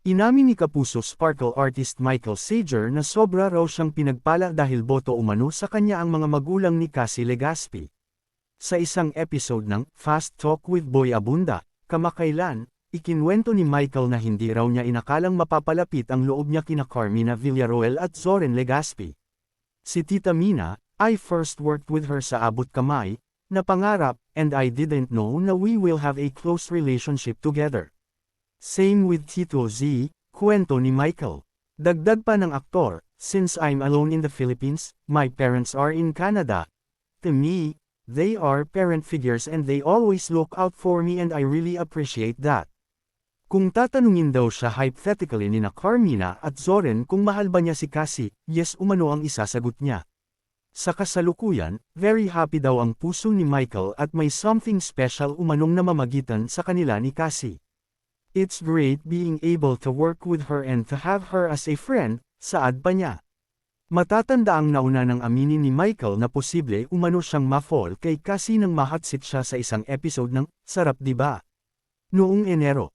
Inamin ni Kapuso Sparkle artist Michael Sager na sobra raw siyang pinagpala dahil boto umano sa kanya ang mga magulang ni Cassie Legaspi. Sa isang episode ng Fast Talk with Boy Abunda, kamakailan, ikinwento ni Michael na hindi raw niya inakalang mapapalapit ang loob niya kina Carmina Villaroel at Zoren Legaspi. Si Tita Mina, I first worked with her sa Abot Kamay, na pangarap, and I didn't know na we will have a close relationship together. Same with Tito Z, kwento ni Michael. Dagdag pa ng aktor, since I'm alone in the Philippines, my parents are in Canada. To me, they are parent figures and they always look out for me and I really appreciate that. Kung tatanungin daw siya hypothetically ni na Carmina at Zoren kung mahal ba niya si Cassie, yes umano ang isasagot niya. Sa kasalukuyan, very happy daw ang puso ni Michael at may something special umanong namamagitan sa kanila ni Cassie. It's great being able to work with her and to have her as a friend, saad pa niya. Matatanda ang nauna ng aminin ni Michael na posible umano siyang ma-fall kay Cassie nang mahatsit siya sa isang episode ng Sarap Diba? Noong Enero,